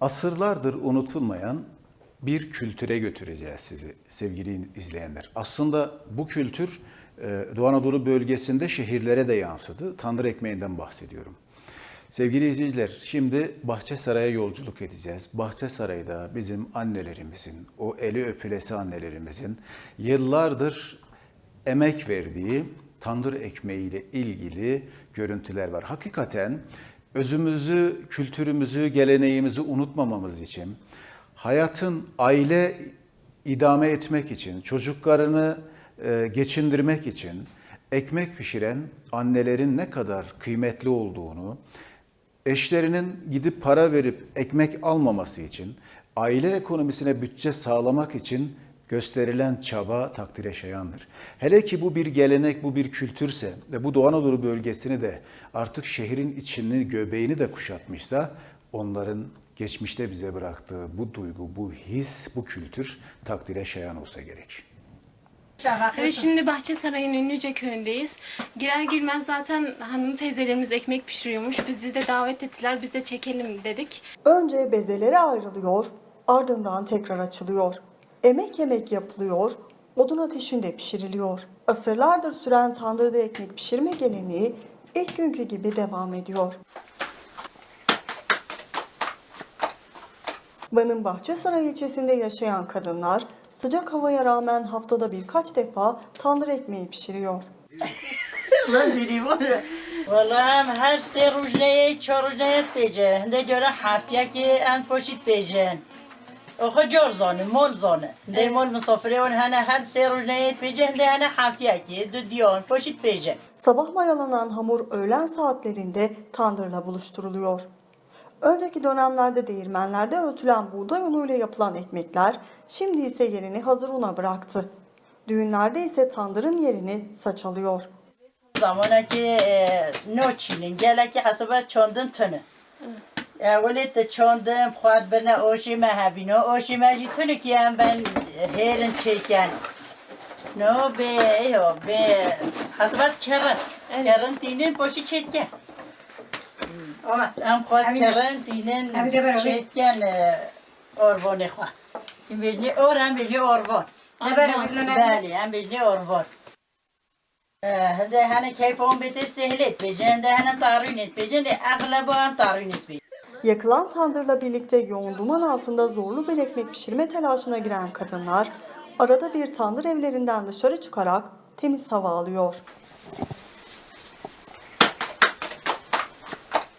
Asırlardır unutulmayan bir kültüre götüreceğiz sizi sevgili izleyenler. Aslında bu kültür e, Doğu Anadolu bölgesinde şehirlere de yansıdı. Tandır ekmeğinden bahsediyorum. Sevgili izleyiciler, şimdi Bahçesaray'a yolculuk edeceğiz. Bahçesaray'da bizim annelerimizin, o eli öpülesi annelerimizin yıllardır emek verdiği tandır ekmeğiyle ilgili görüntüler var. Hakikaten özümüzü, kültürümüzü, geleneğimizi unutmamamız için, hayatın aile idame etmek için, çocuklarını e, geçindirmek için ekmek pişiren annelerin ne kadar kıymetli olduğunu, eşlerinin gidip para verip ekmek almaması için, aile ekonomisine bütçe sağlamak için gösterilen çaba takdire şayandır. Hele ki bu bir gelenek, bu bir kültürse ve bu Doğu Anadolu bölgesini de artık şehrin içini, göbeğini de kuşatmışsa onların geçmişte bize bıraktığı bu duygu, bu his, bu kültür takdire şayan olsa gerek. Evet şimdi Bahçesaray'ın Ünlüce köyündeyiz. Girer girmez zaten hanım teyzelerimiz ekmek pişiriyormuş. Bizi de davet ettiler. Biz de çekelim dedik. Önce bezelere ayrılıyor, ardından tekrar açılıyor emek yemek yapılıyor, odun ateşinde pişiriliyor. Asırlardır süren tandırda ekmek pişirme geleneği ilk günkü gibi devam ediyor. Van'ın Bahçesaray ilçesinde yaşayan kadınlar sıcak havaya rağmen haftada birkaç defa tandır ekmeği pişiriyor. Allah vereyim ona. Valla hem her se rujneye, çorujneye peyce. Hende göre haftiyaki en poşit peyce. جار زانه مال زانه هنده مال مسافره اون هنه هر سه روزنه بیجه هنده هنه هفتیه که دو دیان پاشید بیجن Sabah mayalanan hamur öğlen saatlerinde tandırla buluşturuluyor. Önceki dönemlerde değirmenlerde öğütülen buğday unuyla yapılan ekmekler şimdi ise yerini hazır una bıraktı. Düğünlerde ise tandırın yerini saç alıyor. زمانه که نو چینن گله که حسابه چاندن تنه اولی تا چاندن خواهد برنه آشی مهبینه آشی مجی تنه که هم ben هیرن چیکن نو به ایو به حسابه کرن کرن دینن باشی چیکن هم خواهد کرن دینن چیکن آروانه خواه این بجنی اور هم بجنی آروان بله هم بجنی آروان هده هنه کیف اون بیت سهلت بیجن ده هنه تارین et بیجن de اغلب Yakılan tandırla birlikte yoğun duman altında zorlu bir ekmek pişirme telaşına giren kadınlar arada bir tandır evlerinden dışarı çıkarak temiz hava alıyor.